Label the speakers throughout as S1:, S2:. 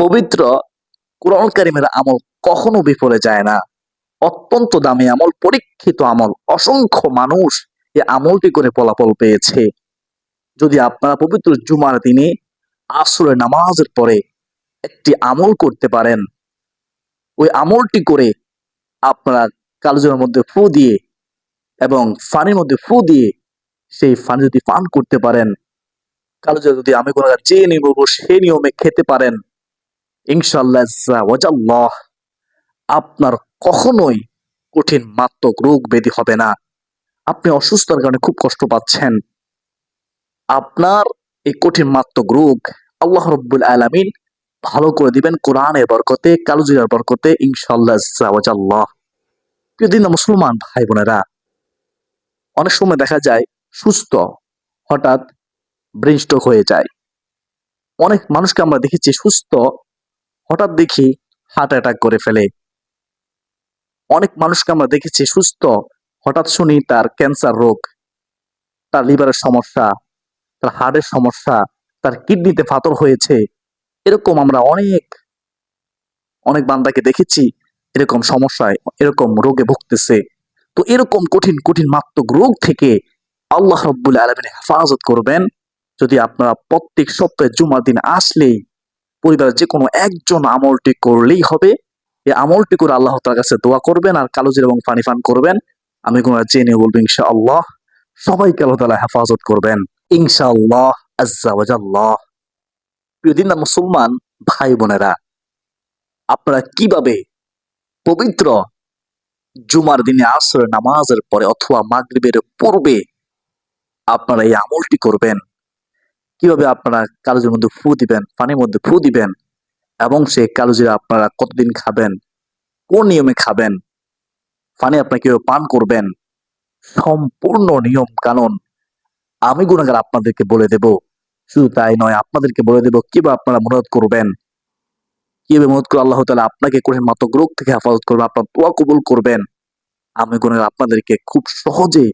S1: পবিত্র কোরআন কারিমের আমল কখনো বিফলে যায় না। অত্যন্ত দামি আমল, পরীক্ষিত আমল। অসংখ্য মানুষ এই আমলটি করে ফলাফল পেয়েছে। যদি আপনারা পবিত্র জুমার দিনে আসরে নামাজের পরে একটি আমল করতে পারেন, ওই আমলটি করে আপনারা কালোজের মধ্যে ফু দিয়ে এবং ফানির মধ্যে ফু দিয়ে সেই ফানি যদি পান করতে পারেন কালোজা যদি আমি কোনো যে নিয়ম বলব সেই নিয়মে খেতে পারেন। ইনশাল্লাহ আপনার কখনোই কঠিন মাত্মক রোগ ব্যাধি হবে না। আপনি অসুস্থতার কারণে খুব কষ্ট পাচ্ছেন। আপনার এই কঠিন মাত্মক রোগ আল্লাহ রব্বুল আলামিন ভালো করে দিবেন কোরআনের বরকতে কালুজিরার বরকতে ইনশাল্লাহ ওয়াজাল্লাহ। প্রিয় দিন মুসলমান ভাই বোনেরা, অনেক সময় দেখা যায় সুস্থ হঠাৎ ব্রেন হয়ে যায়। অনেক মানুষকে আমরা দেখেছি সুস্থ হঠাৎ দেখি হার্ট অ্যাটাক করে ফেলে। অনেক মানুষকে আমরা দেখেছি সুস্থ। হঠাৎ শুনি তার ক্যান্সার রোগ, তার লিভারের সমস্যা, তার হার্টের সমস্যা, তার কিডনিতে ফাতর হয়েছে। এরকম আমরা অনেক অনেক বান্দাকে দেখেছি, এরকম সমস্যায়, এরকম রোগে ভুগতেছে। তো এরকম কঠিন কঠিন মাত্মক রোগ থেকে আল্লাহ রব্বুল আলমিন হেফাজত করবেন। যদি আপনারা প্রত্যেক সপ্তাহে জুমার দিন আসলেই পরিবারের যে কোনো একজন আমলটি করলেই হবে। এই আমলটি করে আল্লাহ তার কাছে দোয়া করবেন আর কালোজির এবং পানি পান করবেন। আমি কোনো জেনে বলব ইনশা আল্লাহ সবাইকে আল্লাহ তালা হেফাজত করবেন। ইনশা আল্লাহ আজ্লাহ প্রিয় দিন মুসলমান, ভাই বোনেরা, আপনারা কীভাবে পবিত্র জুমার দিনে আসর নামাজের পরে অথবা মাগরিবের পূর্বে আপনারা এই আমলটি করবেন? কীভাবে আপনারা কালোজির মধ্যে ফু দিবেন, পানির মধ্যে ফু দিবেন, এবং সেই কালোজিরা আপনারা কতদিন খাবেন, কোন নিয়মে খাবেন, পানি আপনারা কীভাবে পান করবেন, সম্পূর্ণ নিয়ম কানুন আমি গুণাগার আপনাদেরকে বলে দেব। শুধু তাই নয়, আপনাদেরকে বলে দেব কীভাবে আপনারা মনোরোধ করবেন, কীভাবে মনোরোধ করে আল্লাহ তালা আপনাকে কঠিন মাত্র রোগ থেকে হেফাজত করবেন আপনার দোয়া কবুল করবেন। আমি গুণাগার আপনাদেরকে খুব সহজে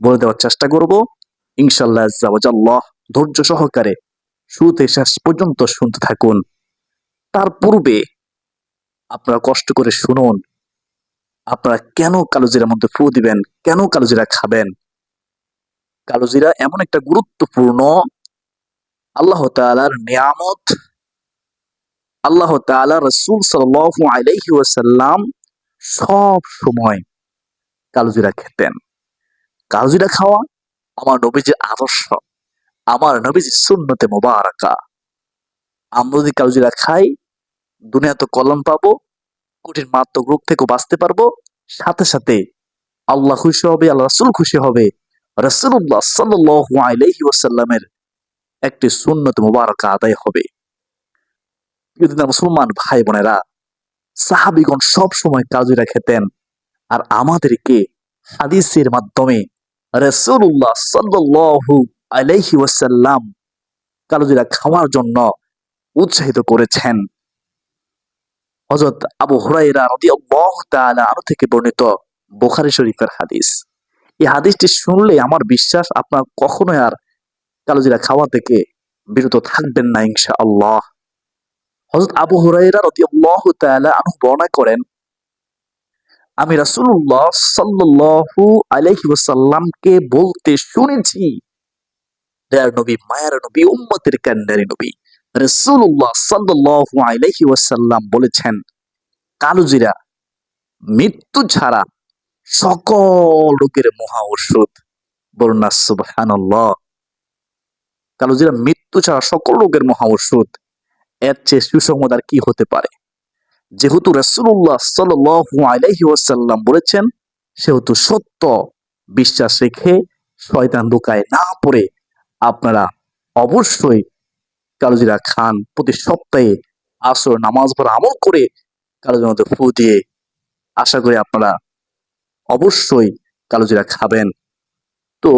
S1: বলে দেওয়ার চেষ্টা করব। ইনশাল্লাহ ধৈর্য সহকারে শুরুতে শেষ পর্যন্ত শুনতে থাকুন। তার পূর্বে আপনারা কষ্ট করে শুনুন, আপনারা কেন কালোজিরার মধ্যে ফু দিবেন, কেন কালোজিরা খাবেন? কালোজিরা এমন একটা গুরুত্বপূর্ণ আল্লাহ তালার নিয়ামত, আল্লাহ তালা রসুল ওয়াসাল্লাম সব সময় কালোজিরা খেতেন। কালোজিরা খাওয়া আমার নবীজির আদর্শ। আমার নবীজির সুন্নতে মোবারকা। আমরা যদি কালোজিরা খাই দুনিয়া তো কল্যাণ পাবো, কঠিন মারাত্মক রোগ থেকে বাঁচতে পারব, সাথে সাথে আল্লাহ খুশি হবে, আল্লাহ রাসুল খুশি হবে। রসুল্লাহ সাল্লু একটি সুন্নত মুবারক আদায় হবে। মুসলমান ভাই বোনেরা সাহাবিগণ সব সময় কাজুরা খেতেন আর আমাদেরকে হাদিসের মাধ্যমে রসুল্লাহ সাল্লু আলাইহি ওয়াসাল্লাম কালোজিরা খাওয়ার জন্য উৎসাহিত করেছেন। হজরত আবু হুরাইরা তাআলা থেকে বর্ণিত বুখারী শরীফের হাদিস। এই হাদিসটি শুনলে আমার বিশ্বাস আপনার কখনোই আর কালোজিরা খাওয়া থেকে বিরত থাকবেন না ইনশাআল্লাহ। হযরত আবু হুরাইরা রাদিয়াল্লাহু তাআলা আনহু বর্ণনা করেন, আমি রাসূলুল্লাহ সাল্লাল্লাহু আলাইহি ওয়াসাল্লামকে বলতে শুনেছি নবী, মায়ার নবী, উম্মতের নবী। রাসূলুল্লাহ সাল্লাল্লাহু আলাইহি ওয়াসাল্লাম বলেছেন, কালোজিরা, মৃত্যু ছাড়া সকল রোগের মহা ওষুধ। কালোজিরা, মৃত্যু ছাড়া সকল রোগের মহা ওষুধ। এর চেয়ে সুসংবাদ আর কি হতে পারে? যেহেতু রাসূলুল্লাহ সাল্লাল্লাহু আলাইহি ওয়াসাল্লাম বলেছেন, সেহেতু সত্য। বিশ্বাস রেখে শয়তান দোকায় না পড়ে আপনারা অবশ্যই কালোজিরা খান প্রতি সপ্তাহে আসর, নামাজ পড়া আমল করে কালোজির মধ্যে ফু দিয়ে আশা করি আপনারা অবশ্যই কালোজিরা খাবেন। তো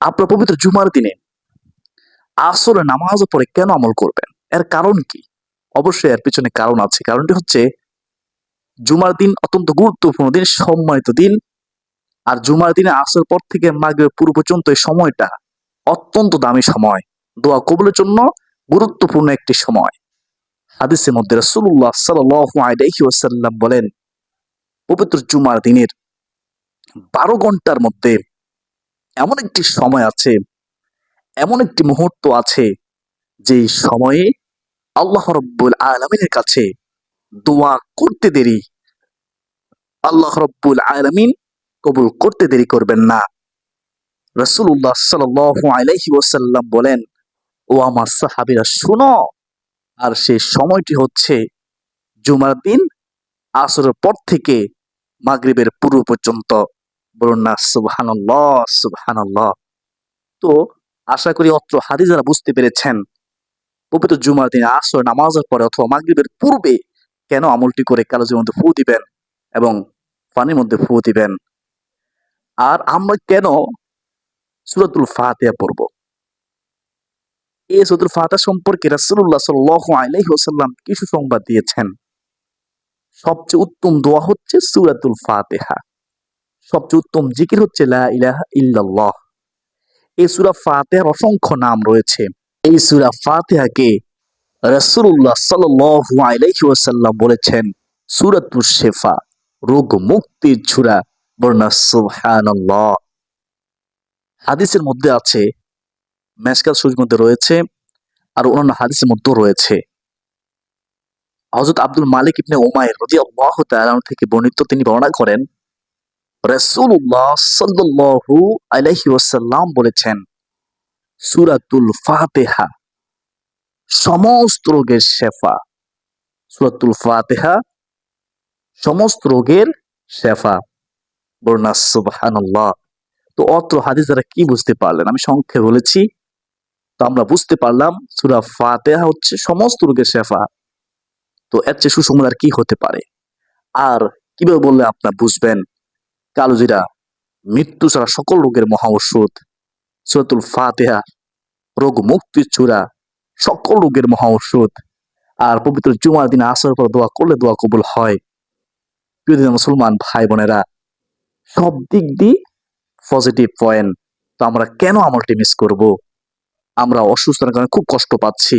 S1: আপনার পবিত্র জুমার দিনে আসরে, নামাজ পড়ে কেন আমল করবেন? এর কারণ কি? অবশ্যই এর পিছনে কারণ আছে। কারণটি হচ্ছে জুমার দিন অত্যন্ত গুরুত্বপূর্ণ দিন, সম্মানিত দিন। আর জুমার দিনে আসর পর থেকে মাগবে পূর্ব পর্যন্ত এই সময়টা অত্যন্ত দামি সময়। দোয়া কবুলের জন্য গুরুত্বপূর্ণ একটি সময়। হাদিসের মধ্যে আলাইহি ওয়াসাল্লাম বলেন, পবিত্র জুমার দিনের বারো ঘণ্টার মধ্যে এমন একটি সময় আছে, এমন একটি মুহূর্ত আছে, যে সময়ে আল্লাহ রব্বুল আলমিনের কাছে দোয়া করতে দেরি, আল্লাহ রব্বুল আলমিন কবুল করতে দেরি করবেন না। রসুল্লাহ সাল আলাইহি ওসাল্লাম বলেন, ও আমার সাহাবিরা, শুনো। আর সেই সময়টি হচ্ছে জুমার দিন, আসরের পর থেকে মাগরিবের পূর্ব পর্যন্ত। বলুন না, সুবহানাল্লাহ তো আশা করি অত্র হাদিস যারা বুঝতে পেরেছেন, পবিত্র জুমার দিনে আসর, নামাজের পরে অথবা মাগরিবের পূর্বে কেন আমলটি করে কালোজের মধ্যে ফু দিবেন এবং পানির মধ্যে ফু দিবেন? আর আমরা কেন সুরাতুল ফাতিহা পড়ব। এই সুরাতুল ফাতিহা সম্পর্কে রাসূলুল্লাহ সাল্লাল্লাহু আলাইহি ওয়াসাল্লাম কিছু সংবাদ দিয়েছেন? সবচেয়ে উত্তম দোয়া হচ্ছে সুরাতুল ফাতিহা। সবচেয়ে উত্তম জিকির হচ্ছে লা ইলাহা ইল্লাল্লাহ। এই সুরা ফাতিহার অসংখ্য নাম রয়েছে। এই সুরা ফাতিহাকে রাসূলুল্লাহ সাল্লাল্লাহু আলাইহি ওয়াসাল্লাম বলেছেন সূরাতুশ শিফা রোগ মুক্তির ছুরা বর্ণা সুবহানাল্লাহ। হাদিসের মধ্যে আছে মেশকাত শরীফের মধ্যে রয়েছে আর অন্যান্য হাদিসের মধ্যেও রয়েছে। হযরত আব্দুল মালিক ইবনে উমাইর রাদিয়াল্লাহু তাআলা থেকে বর্ণিত তিনি বর্ণনা করেন, রাসূলুল্লাহ সাল্লাল্লাহু আলাইহি ওয়াসাল্লাম বলেছেন, সুরাতুল ফাতেহা, সমস্ত রোগের শেফা, সুরাতুল ফাতেহা, সমস্ত রোগের শেফা বর্ণা সুবহানাল্লাহ। তো অত্র হাদিস দ্বারা কি বুঝতে পারলেন? আমি সংক্ষেপে বলেছি। তো আমরা বুঝতে পারলাম, সুরা ফাতিহা হচ্ছে সমস্ত রোগের শেফা। তো এর চেয়ে সুসংবাদ আর কি হতে পারে? আর কীভাবে বললে আপনার বুঝবেন? কালোজিরা মৃত্যু ছাড়া সকল রোগের মহা ওষুধ সুরাতুল ফাতেহা, রোগ মুক্তির চূড়া, সকল রোগের মহা ওষুধ আর পবিত্র জুমার দিন আসার পর দোয়া করলে দোয়া কবুল হয়। প্রিয় মুসলমান ভাই বোনেরা সব দিক দিয়ে পজিটিভ পয়েন্ট তো আমরা কেন আমলটি মিস করব? আমরা অসুস্থতার কারণে খুব কষ্ট পাচ্ছি।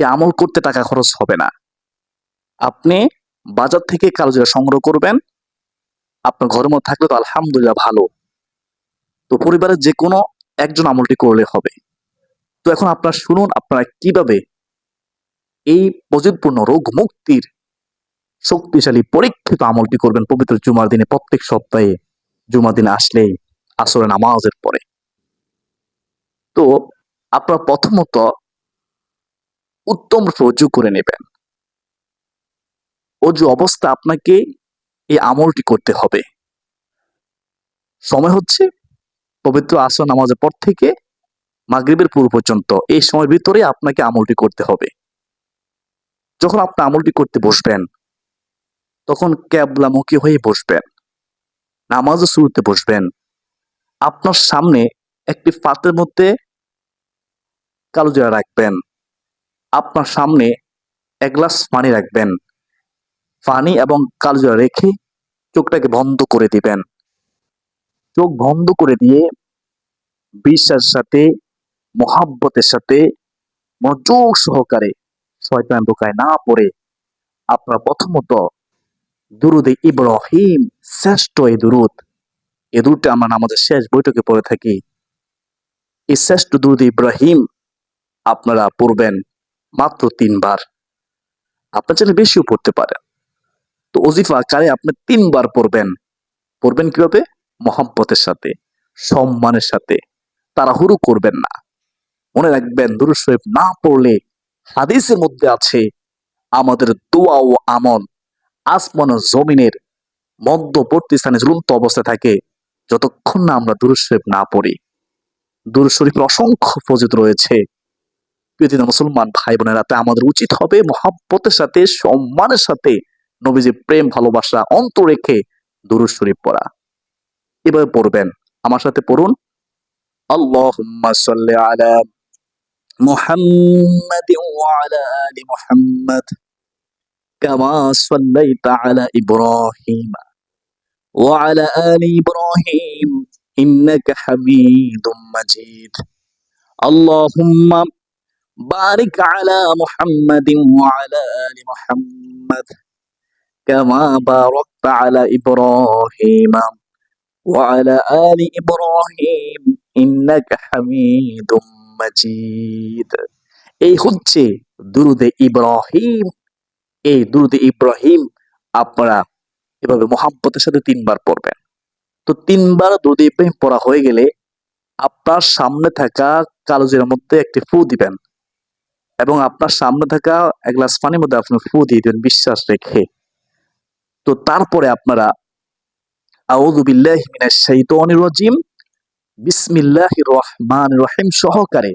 S1: এই আমল করতে টাকা খরচ হবে না। আপনি বাজার থেকে কালো জিরা সংগ্রহ করবেন। আপনার ঘরের মধ্যে থাকলে তো আলহামদুলিল্লাহ ভালো। তো পরিবারের যে কোনো একজন আমলটি করলে হবে। তো এখন আপনারা শুনুন, আপনারা কীভাবে এই প্রযুৎপূর্ণ রোগ মুক্তির শক্তিশালী পরীক্ষিত আমলটি করবেন পবিত্র জুমার দিনে প্রত্যেক সপ্তাহে। জুমার দিনে আসলেই আসরে নামাজের পরে। তো আপনারা প্রথমত উত্তম রুজু করে নেবেন। অজু অবস্থা আপনাকে এই আমলটি করতে হবে। সময় হচ্ছে পবিত্র আসর নামাজের পর থেকে মাগরিবের পূর্ব পর্যন্ত। এই সময়ের ভিতরে আপনাকে আমলটি করতে হবে। যখন আপনি আমলটি করতে বসবেন, তখন ক্যাবলামুখী হয়ে বসবেন। নামাজ শুরুতে বসবেন। আপনার সামনে একটি পাত্রের মধ্যে কালো জিরা রাখবেন। আপনার সামনে এক গ্লাস পানি রাখবেন। পানি এবং কালো জিরা রেখে চোখটাকে বন্ধ করে দিবেন। চোখ বন্ধ করে দিয়ে বিশ্বাসের সাথে, মহাব্বতের সাথে, মনোযোগ সহকারে শয়তান দোকায় না পড়ে। আপনার প্রথমত দুরুদে ইব্রাহিম, শ্রেষ্ঠ এই দুরুদ। এই দুরুদটা আমরা আমাদের শেষ বৈঠকে পড়ে থাকি। এই শ্রেষ্ঠ দুরুদ ইব্রাহিম আপনারা পড়বেন মাত্র তিনবার। আপনার চাইলে বেশিও পড়তে পারেন। তো ওজিফা কারে আপনি তিনবার পড়বেন। পড়বেন কীভাবে? মহাব্বতের সাথে, সম্মানের সাথে। তাড়াহুড়ো করবেন না। মনে রাখবেন, দুরুদ শরীফ না পড়লে হাদিসের মধ্যে আছে, আমাদের দোয়া ও আমল আসমান জমিনের মধ্যবর্তী স্থানে ঝুলন্ত অবস্থায় থাকে। যতক্ষণ না আমরা দুরুদ শরীফ না পড়ি দুরুদ শরীফের অসংখ্য ফজিত রয়েছে প্রিয় মুসলমান ভাই বোনেরা তাই আমাদের উচিত হবে মহাব্বতের সাথে সম্মানের সাথে নবীজি প্রেম ভালোবাসা অন্ত রেখে দুরুদ শরীফ পড়া এভাবে পড়বেন আমার সাথে পড়ুন আল্লাহুম্মা সাল্লি আলা محمد وعلى آل محمد كما صليت على إبراهيم وعلى آل إبراهيم إنك حميد مجيد اللهم বারিক আলা মুহাম্মাদিন ওয়া আলা আলি মুহাম্মাদ কামা বারাকতা আলা ইব্রাহিম ওয়া আলা আলি ইব্রাহিম ইন্নাকা হামিদুম মাজিদ এই হচ্ছে দুরুদে ইব্রাহিম এই দুরুদে ইব্রাহিম আপনারা এভাবে মোহাম্মতের সাথে তিনবার পড়বেন। তো তিনবার দুরুদে ইব্রাহিম পড়া হয়ে গেলে আপনার সামনে থাকা কালোজির মধ্যে একটি ফু দিবেন এবং আপনার সামনে থাকা এক গ্লাস পানির মধ্যে আপনি ফু দিয়ে দিবেন, বিশ্বাস রেখে। তো তারপরে আপনারা, আউযু বিল্লাহি মিনাশ শাইতানির রহিম সহকারে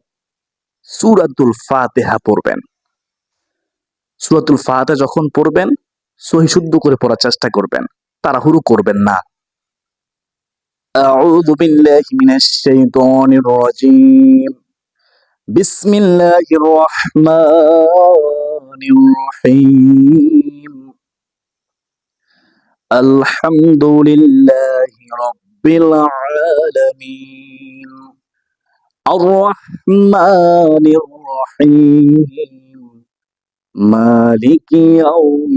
S1: সূরাতুল ফাতিহা পড়বেন। সূরাতুল ফাতিহা যখন পড়বেন সহি শুদ্ধ করে পড়ার চেষ্টা করবেন তাড়াহুড়ো করবেন না أعوذ بالله من الشيطان الرجيم بسم الله الرحمن الرحيم الحمد لله رب العالمين الرحمن الرحيم مالك يوم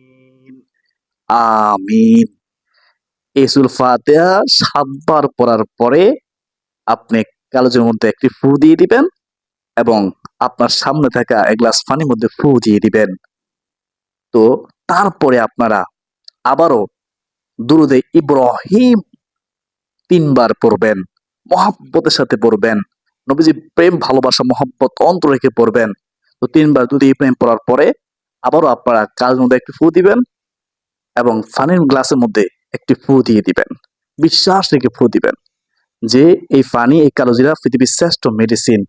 S1: আমিন। এসুল ফাতেহা সাতবার পড়ার পরে আপনি কালোজের মধ্যে একটি ফু দিয়ে দিবেন এবং আপনার সামনে থাকা এক গ্লাস পানির মধ্যে ফু দিয়ে দিবেন। তো তারপরে আপনারা আবারও দুরুদে ইব্রাহিম তিনবার পড়বেন, মহাব্বতের সাথে পড়বেন নবীজি প্রেম, ভালোবাসা, মহাব্বত অন্ত রেখে পড়বেন। তো তিনবার দুধ ইব্রাহিম পড়ার পরে আবারও আপনারা কাজ মধ্যে একটি ফু দিবেন এবং ফানির গ্লাসের মধ্যে একটি ফু দিয়ে দিবেন, বিশ্বাস রেখে ফু দিবেন যে এই ফানি এই কালোজিরা পৃথিবীর শ্রেষ্ঠ মেডিসিন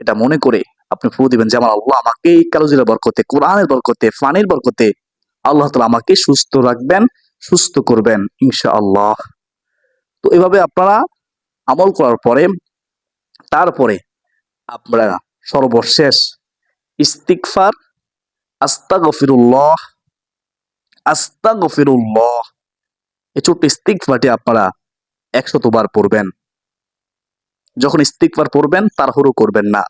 S1: এটা মনে করে আপনি ফু দিবেন যে আমার আল্লাহ আমাকে এই কালোজিরা বরকতে, কোরআনের বরকতে, ফানির বরকতে আল্লাহ তালা আমাকে সুস্থ রাখবেন, সুস্থ করবেন ইনশা আল্লাহ তো এভাবে আপনারা আমল করার পরে, তারপরে আপনারা সর্বশেষ ইস্তিকফার আস্তা গফিরুল্লাহ আস্তা গফিরুল্লাহ এই ছোট্ট ইস্তিকফারটি আপনারা একশত বার পড়বেন। যখন ইস্তিকফার পড়বেন, তাড়াহুড়ো করবেন না।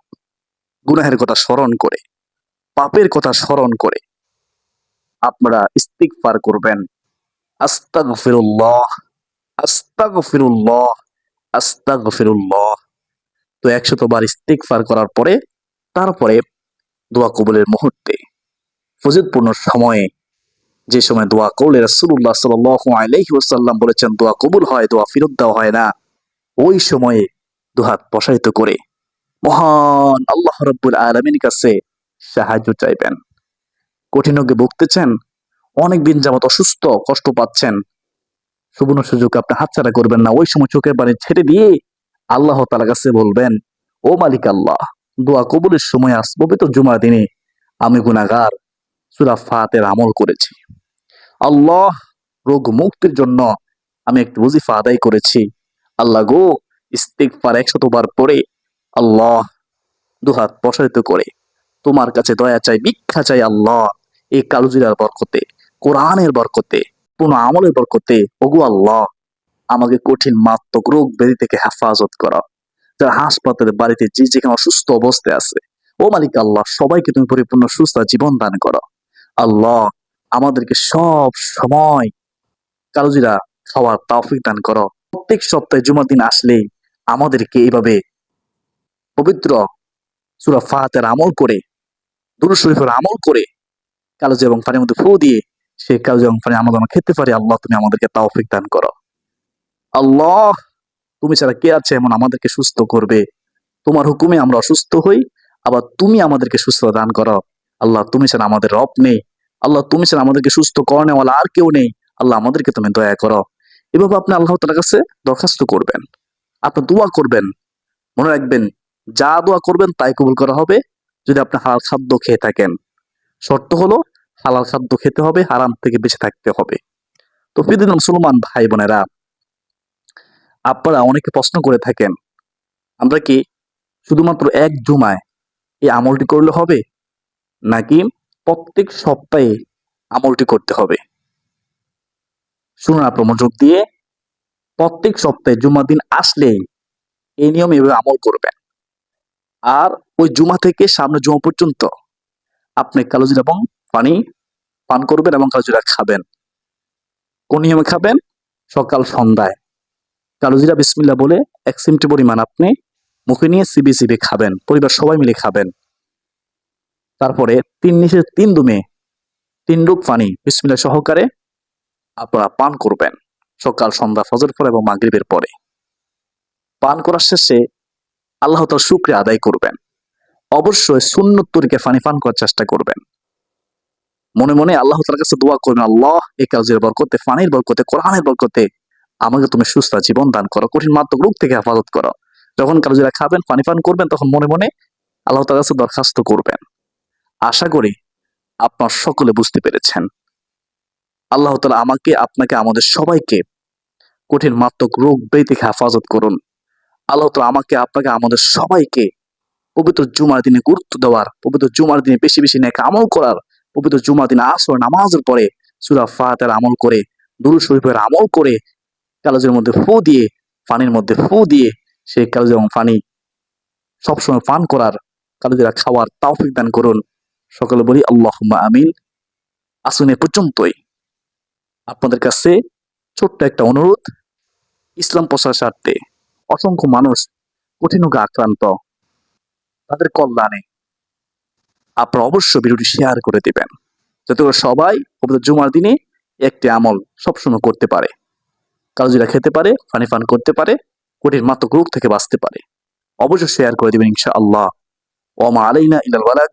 S1: গুনাহের কথা স্মরণ করে, পাপের কথা স্মরণ করে আপনারা ইস্তিকফার করবেন। আস্তা গফিরুল্লাহ আস্তা গফিরুল্লাহ আস্তা গফিরুল্লাহ তো একশত বার ইস্তিকফার করার পরে, তারপরে দোয়া কবুলের মুহূর্তে ফজিদপূর্ণ সময়ে যে সময় দোয়া করলে রাসূলুল্লাহ সাল্লাল্লাহু আলাইহি ওয়াসাল্লাম বলেছেন, দোয়া কবুল হয়, দোয়া ফেরত দেওয়া হয় না। ওই সময়ে দুহাত প্রসারিত করে মহান আল্লাহ রব্বুল আলমীর কাছে সাহায্য চাইবেন। কঠিন রোগে ভুগতেছেন অনেক দিন যাবত অসুস্থ, কষ্ট পাচ্ছেন সুবর্ণ সুযোগ আপনি হাতছাড়া করবেন না। ওই সময় চোখের পানি ছেড়ে দিয়ে আল্লাহ তালা কাছে বলবেন, ও মালিক আল্লাহ, দোয়া কবুলের সময় আস তো জুমার দিনে আমি গুনাগার সুরা ফাতের আমল করেছি। আল্লাহ রোগ মুক্তির জন্য আমি একটু ওজিফা আদায় করেছি। আল্লাহ গো একশত বার পড়ে আল্লাহ দুহাত প্রসারিত করে। তোমার কাছে দয়া চাই, ভিক্ষা চাই আল্লাহ এই কালুজিরার বরকতে, কোরআনের বরকতে পুনঃ আমলের বরকতে। ওগু আল্লাহ, আমাকে কঠিন মাত্মক রোগ ব্যাধি থেকে হেফাজত করা, যারা হাসপাতালে, বাড়িতে যে যেখানে অসুস্থ অবস্থায় আছে। ও মালিক আল্লাহ, সবাইকে তুমি পরিপূর্ণ সুস্থ জীবন দান করো। আল্লাহ আমাদেরকে সব সময় কালোজিরা খাওয়ার তাওফিক দান করো। প্রত্যেক সপ্তাহে জুমার দিন আসলেই আমাদেরকে এইভাবে পবিত্র সুরা ফাহাতের আমল করে দুরু শরীফের আমল করে কালোজি এবং পানির মধ্যে ফু দিয়ে সেই কালোজি এবং পানি যেন খেতে পারি, আল্লাহ তুমি আমাদেরকে তাওফিক দান করো। আল্লাহ, তুমি ছাড়া কে আছে এমন আমাদেরকে সুস্থ করবে? তোমার হুকুমে আমরা অসুস্থ হই, আবার তুমি আমাদেরকে সুস্থ দান করো। আল্লাহ, তুমি ছাড়া আমাদের রব নেই। আল্লাহ তুমি ছাড়া আমাদেরকে সুস্থ করনেওয়ালা আর কেউ নেই। আল্লাহ আমাদেরকে তুমি দয়া করো। এভাবে আপনি আল্লাহ তালার কাছে দরখাস্ত করবেন। আপনি দোয়া করবেন। মনে রাখবেন, যা দোয়া করবেন তাই কবুল করা হবে। যদি আপনি হালাল খাদ্য খেয়ে থাকেন, শর্ত হলো হালাল খাদ্য খেতে হবে, হারাম থেকে বেঁচে থাকতে হবে। তো প্রিয়দিন মুসলমান ভাই বোনেরা, আপনারা অনেকে প্রশ্ন করে থাকেন, আমরা কি শুধুমাত্র এক জুমায় এই আমলটি করলে হবে? নাকি প্রত্যেক সপ্তাহে আমলটি করতে হবে। শুনুন আপনার মনোযোগ দিয়ে, প্রত্যেক সপ্তাহে জুমার দিন আসলেই এই নিয়মে এভাবে আমল করবেন। আর ওই জুমা থেকে সামনে জুমা পর্যন্ত আপনি কালোজিরা এবং পানি পান করবেন এবং কালোজিরা খাবেন। কোন নিয়মে খাবেন? সকাল, সন্ধ্যায়। কালোজিরা বিসমিল্লা বলে এক সিমটি পরিমাণ আপনি মুখে নিয়ে সিবি সিবি খাবেন। পরিবার সবাই মিলে খাবেন। তারপরে তিন নিচে তিন দুমে, তিন রূপ পানি বিসমিল্লা সহকারে আপনারা পান করবেন। সকাল, সন্ধ্যা, ফজর পরে এবং মাগরিবের পরে। পান করার শেষে আল্লাহ তার শুক্রিয়া আদায় করবেন। অবশ্যই তরিকে ফানি পান করার চেষ্টা করবেন। মনে মনে আল্লাহ তার কাছে দোয়া করবেন, আল্লাহ এ কাজের বরকতে, ফানির বরকতে, কোরআনের বরকতে আমাকে তুমি সুস্থ জীবন দান করো, কঠিন মাত্রক রোগ থেকে হেফাজত করো। যখন কালোজিরা খাবেন পানি পান করবেন, তখন মনে মনে আল্লাহ তার কাছে দরখাস্ত করবেন। আশা করি আপনার সকলে বুঝতে পেরেছেন। আল্লাহ তালা আমাকে, আপনাকে, আমাদের সবাইকে কঠিন মাত্রক রোগ ব্যাধি থেকে হেফাজত করুন। আল্লাহ তালা আমাকে, আপনাকে, আমাদের সবাইকে পবিত্র জুমার দিনে গুরুত্ব দেওয়ার, পবিত্র জুমার দিনে বেশি বেশি নেক আমল করার, পবিত্র জুমার দিনে আসর, নামাজের পরে সুরা ফাতের আমল করে দুরু শরীফের আমল করে কালোজের মধ্যে ফু দিয়ে, পানির মধ্যে ফু দিয়ে, সেই কালোজ এবং পানি সবসময় পান করার কালোজেরা খাওয়ার তাওফিক দান করুন। সকলে বলি আল্লাহ আমিন। আসুন এ পর্যন্তই। আপনাদের কাছে ছোট্ট একটা অনুরোধ, ইসলাম প্রচার স্বার্থে অসংখ্য মানুষ কঠিন রোগে আক্রান্ত, তাদের কল্যাণে আপনারা অবশ্য ভিডিওটি শেয়ার করে দিবেন, যাতে করে সবাই জুমার দিনে একটি আমল সবসময় করতে পারে। কালোজিরা খেতে পারে পানি ফান করতে পারে, কঠিন মাত্র রোগ থেকে বাঁচতে পারে। অবশ্যই শেয়ার করে দিবেন ইনশা আল্লাহ ওমা আলাইনা ইলাল বালাক